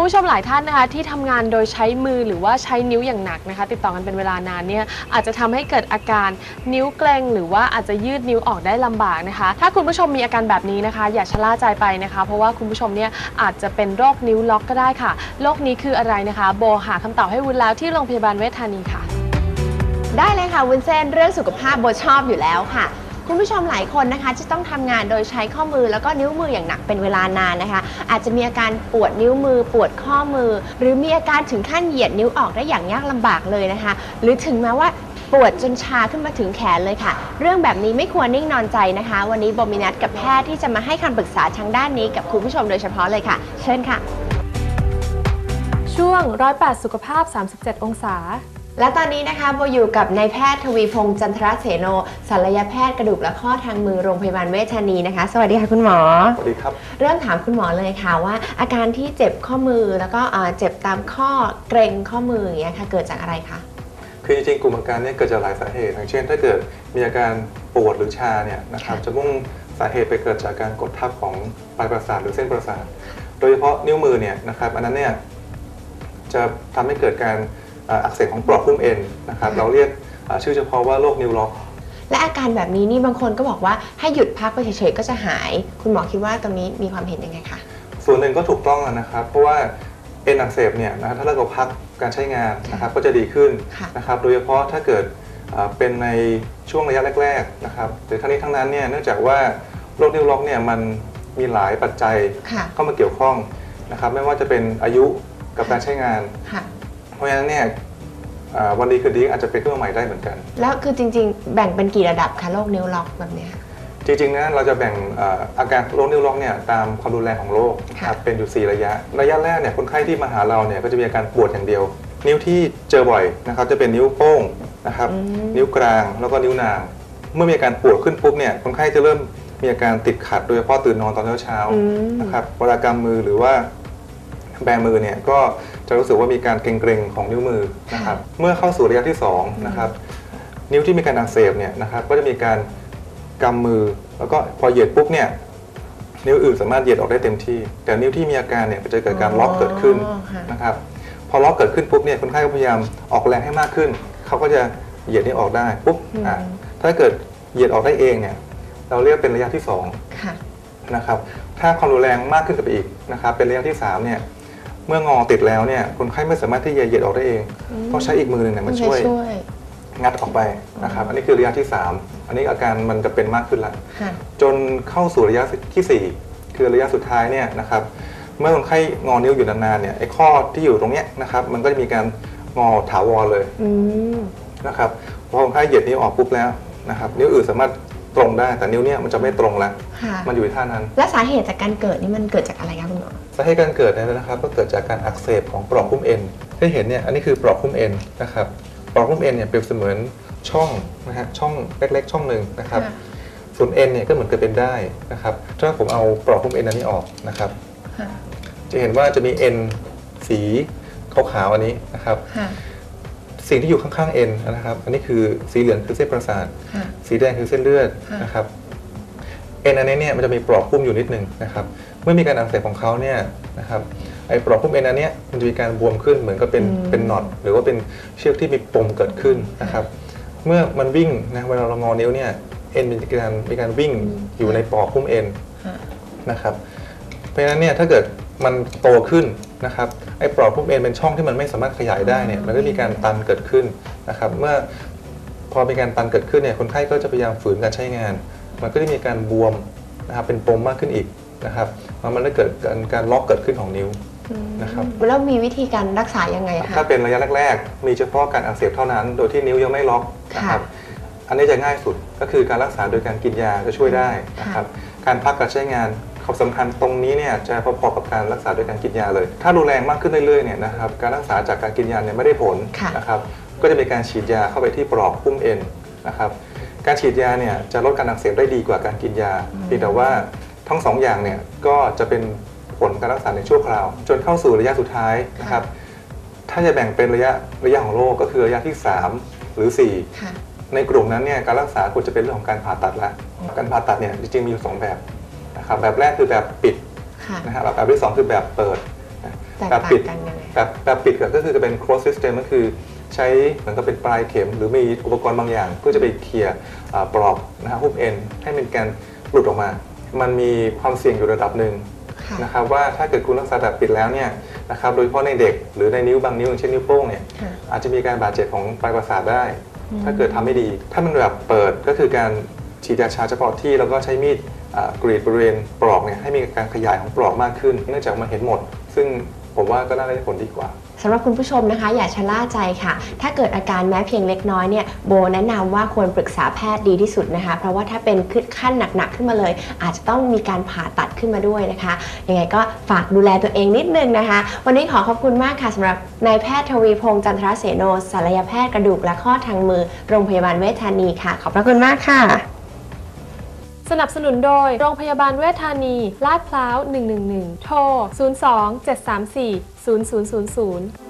คุณผู้ชมหลายท่านนะคะที่ทำงานโดยใช้มือหรือว่าใช้นิ้วอย่างหนักนะคะ ติดต่อกันเป็นเวลานานเนี่ยอาจจะทำให้เกิดอาการนิ้วเกร็งหรือว่าอาจจะยืดนิ้วออกได้ลำบากนะคะ ถ้าคุณผู้ชมมีอาการแบบนี้นะคะ อย่าชะล่าใจไปนะคะ เพราะว่าคุณผู้ชมเนี่ยอาจจะเป็นโรคนิ้วล็อกก็ได้ค่ะโรคนี้คืออะไรนะคะ โบหาคำตอบให้วุ้นแล้วที่โรงพยาบาลเวชธานีค่ะ ได้เลยค่ะวุ้นเส้นเรื่องสุขภาพโบชอบอยู่แล้วค่ะ คุณผู้ชมหลายคนนะคะจะต้องทำงานโดยใช้ข้อมือแล้วก็นิ้วมืออย่างหนักเป็นเวลานานนะคะ อาจจะมีอาการปวดนิ้วมือ ปวดข้อมือ หรือมีอาการถึงขั้นเหยียดนิ้วออกได้อย่างยากลำบากเลยนะคะ หรือถึงแม้ว่าปวดจนชาขึ้นมาถึงแขนเลยค่ะ เรื่องแบบนี้ไม่ควรนิ่งนอนใจนะคะ วันนี้โบมีนัดกับแพทย์ที่จะมาให้คำปรึกษาทางด้านนี้กับคุณผู้ชมโดยเฉพาะเลยค่ะ เชิญค่ะ ช่วงร้อยแปดสุขภาพ 37 องศา และตอนนี้นะคะโบอยู่กับนายแพทย์ทวีพงษ์จันทรเสโนศัลยแพทย์กระดูกและข้อทางมือโรงพยาบาลเวชธานีนะคะ สวัสดีค่ะคุณหมอ สวัสดีครับ เริ่มถามคุณหมอเลยค่ะว่า อาการที่เจ็บข้อมือแล้วก็อ่าเจ็บตามข้อเกร็งข้อมืออย่างเงี้ยค่ะเกิดจากอะไรคะ คือจริงๆกลุ่มอาการเนี้เกิดจากหลายสาเหตุอย่างเช่น ถ้าเกิดมีอาการปวดหรือชาเนี่ยนะครับค่ะจะมุ่งสาเหตุไปเกิดจากการกดทับของปลายประสาทหรือเส้นประสาท โดยเฉพาะนิ้วมือเนี่ยนะครับอันนั้นเนี่ยจะทำให้เกิดการ อ่าอักเสบของปลอกหุ้มเอ็นนะครับเราเรียกอ่าชื่อเฉพาะว่าโรคนิ้วล็อกและอาการแบบนี้นี่บางคนก็บอกว่าให้หยุดพักไปเฉยๆก็จะหาย คุณหมอคิดว่าตรงนี้มีความเห็นยังไงคะส่วนหนึ่งก็ถูกต้องแล้วนะครับ เพราะว่าเอ็นอักเสบเนี่ยนะถ้าเราพักการใช้งานนะครับก็จะดีขึ้นค่ะนะครับโดยเฉพาะถ้าเกิดอ่าเป็นในช่วงระยะแรกๆนะครับหรือทั้งนี้ทั้งนั้นเนี่ยเนื่องจากว่าโรคนิ้วล็อกเนี่ยมันมีหลายปัจจัยค่ะเข้ามาเกี่ยวข้องนะครับไม่ว่าจะเป็นอายุกับการใช้งานค่ะ เพราะฉะนั้นเนี่ยอ่าวันดีคืนดีอาจจะเป็นขึ้นมาใหม่ได้เหมือนกัน แล้วคือจริง ๆ แบ่งเป็นกี่ระดับคะโรคนิ้วล็อกแบบเนี้ย จริงๆนะเราจะแบ่งเอ่ออาการโรคนิ้วล็อกเนี่ยตามความรุนแรงของโรคนะครับเป็นอยู่ 4 ระยะ ระยะแรกเนี่ยคนไข้ที่มาหาเราเนี่ยก็จะมีอาการปวดอย่างเดียว นิ้วที่เจอบ่อยนะครับจะเป็นนิ้วโป้งนะครับอืม นิ้วกลางแล้วก็นิ้วนาง เมื่อมีอาการปวดขึ้นปุ๊บเนี่ยคนไข้จะเริ่มมีอาการติดขัดโดยเฉพาะตื่นนอนตอนเช้าอืม ๆนะครับเวลากำมือหรือว่าแบมือเนี่ยก็ จะรู้สึกว่ามีการเกร็งๆของนิ้วมือนะครับเมื่อเข้าสู่ระยะที่สองนะครับนิ้วที่มีการอักเสบเนี่ยนะครับก็จะมีการกำมือ แล้วก็พอเหยียดปุ๊บเนี่ยนิ้วอื่นสามารถเหยียดออกได้เต็มที่ แต่นิ้วที่มีอาการเนี่ยจะเกิดการล็อกเกิดขึ้นอ๋อค่ะนะครับพอล็อกเกิดขึ้นปุ๊บเนี่ยคนไข้ก็พยายามออกแรงให้มากขึ้น เขาก็จะเหยียดนิ้วออกได้ปุ๊บอะถ้าเกิดเหยียดออกได้เองเนี่ยเราเรียกเป็นระยะที่สองค่ะนะครับถ้าความรุนแรงมากขึ้นกับอีกนะครับเป็นระยะที่สามเนี่ย เมื่องอติดแล้วเนี่ยคนไข้ไม่สามารถที่จะเหยียดออกได้เอง ต้องใช้อีกมือหนึ่งเนี่ยมันช่วยช่วย งัดออกไปนะครับ อันนี้คือระยะที่ 3 อันนี้อาการมันจะเป็นมากขึ้นแล้วค่ะจนเข้าสู่ระยะที่ 4 คือระยะสุดท้ายเนี่ยนะครับเมื่อคนไข้งอนิ้วอยู่นานๆเนี่ยไอ้ข้อที่อยู่ตรงเนี้ยนะครับมันก็จะมีการงอถาวรเลยอืมนะครับพอคนไข้เหยียดนิ้วออกปุ๊บแล้วนะครับนิ้วอื่นสามารถตรงได้แต่นิ้วเนี้ยมันจะไม่ตรงแล้วค่ะมันอยู่ในท่านั้น และสาเหตุจากการเกิดนี่มันเกิดจากอะไรคะคุณหมอสาเหตุการเกิดเนี่ยนะครับ ก็เกิดจากการอักเสบของปลอกหุ้มเอ็นที่เห็นเนี่ยอันนี้คือปลอกหุ้มเอ็นนะครับปลอกหุ้มเอ็นเนี่ยเปรียบเสมือนช่องนะฮะช่องเล็กๆ ช่องหนึ่งนะครับค่ะส่วนเอ็นเนี่ยก็เหมือนกับเป็นได้นะครับถ้าผมเอาปลอกหุ้มเอ็นอันนี้ออกนะครับค่ะจะเห็นว่าจะมีเอ็นสีขาวๆอันนี้นะครับค่ะสิ่งที่อยู่ข้างๆเอ็นนะครับ อันนี้คือสีเหลืองคือเส้นประสาทค่ะสีแดงคือเส้นเลือดค่ะนะครับ เอ็นอันนี้เนี่ยมันจะมีปลอกหุ้มอยู่นิดนึงนะครับเมื่อมีการอักเสบของเขาเนี่ยนะครับไอ้ปลอกหุ้มเอ็นอันเนี้ยมันจะมีการบวมขึ้นเหมือนกับเป็นเป็นน็อตหรือว่าเป็นเชือกที่มีปมเกิดขึ้นนะครับเมื่อมันวิ่งนะเวลาเรางอนิ้วเนี่ยเอ็นมีการมีการวิ่งอยู่ในปลอกหุ้มเอ็นค่ะนะครับเพราะฉะนั้นเนี่ยถ้าเกิดมันโตขึ้นนะครับไอ้ปลอกหุ้มเอ็นเป็นช่องที่มันไม่สามารถขยายได้เนี่ยมันก็มีการตันเกิดขึ้นนะครับเมื่อพอมีการตันเกิดขึ้นเนี่ยคนไข้ก็จะพยายามฝืนการใช้งาน มันก็จะมีการบวมนะครับเป็นปมมากขึ้นอีกนะครับแล้วมันก็เกิดการการล็อกเกิดขึ้นของนิ้วนะครับแล้วมีวิธีการรักษายังไงคะถ้าเป็นระยะแรก ๆ มีเฉพาะการอักเสบเท่านั้น โดยที่นิ้วยังไม่ล็อกนะครับอันนี้จะง่ายสุดก็คือการรักษาโดยการกินยาจะช่วยได้นะครับการพักการใช้งานความสำคัญตรงนี้เนี่ยจะพอๆกับการรักษาโดยการกินยาเลย ถ้ารุนแรงมากขึ้นเรื่อยๆเนี่ยนะครับการรักษาจากการกินยาเนี่ยไม่ได้ผลค่ะนะครับก็จะมีการฉีดยาเข้าไปที่ปลอกหุ้มเอ็นนะครับ การฉีดยาเนี่ยจะลดการอักเสบได้ดีกว่าการกินยาเพียงแต่ว่าทั้งสองอย่างเนี่ยก็จะเป็นผลการรักษาในชั่วคราว จนเข้าสู่ระยะสุดท้ายนะครับ ถ้าจะแบ่งเป็นระยะระยะของโรคก็คือระยะที่ 3 หรือ4ค่ะในกลุ่มนั้นเนี่ยการรักษาควรจะเป็นเรื่องของการผ่าตัดละการผ่าตัดเนี่ยจริงๆมีอยู่สองแบบนะครับแบบแรกคือแบบปิดค่ะนะฮะแบบที่สองคือแบบเปิดนะแตกแบบต่างปิดกันยังไงแบบแบบปิดก็คือจะเป็น closed system ก็คือ ใช้เหมือนกับเป็นปลายเข็ม หรือมีอุปกรณ์บางอย่าง เพื่อจะไปเคลียร์อ่าปลอกนะฮะหุ้มเอ็นให้มันการหลุดออกมา มันมีความเสี่ยงอยู่ระดับหนึ่งค่ะนะครับว่าถ้าเกิดคุณรักษาแบบปิดแล้วเนี่ยนะครับโดยเฉพาะในเด็กหรือในนิ้วบางนิ้วอย่างเช่นนิ้วโป้งเนี่ยค่ะอาจจะมีการบาดเจ็บของปลายประสาทได้ ถ้าเกิดทำไม่ดี ถ้ามันแบบเปิดก็คือการฉีดยาชาเฉพาะที่แล้วก็ใช้มีดอ่ากรีดบริเวณปลอกเนี่ยให้มีการขยายของปลอกมากขึ้น เนื่องจากมันเห็นหมด ซึ่ง ผมว่าก็น่าได้ผลดีกว่าสำหรับคุณผู้ชมนะคะ อย่าชะล่าใจค่ะ ถ้าเกิดอาการแม้เพียงเล็กน้อยเนี่ยโบแนะนำว่าควรปรึกษาแพทย์ดีที่สุดนะคะ เพราะว่าถ้าเป็นขึ้นขั้นหนักๆขึ้นมาเลย อาจจะต้องมีการผ่าตัดขึ้นมาด้วยนะคะยังไงก็ฝากดูแลตัวเองนิดนึงนะคะ วันนี้ขอขอบคุณมากค่ะสำหรับนายแพทย์ทวีพงษ์จันทรเสโนศัลยแพทย์กระดูกและข้อทางมือโรงพยาบาลเวชธานีค่ะ ขอบพระคุณมากค่ะ สนับสนุนโดย โรงพยาบาลเวชธานี ลาดพร้าว 111 โทร 02 734 0000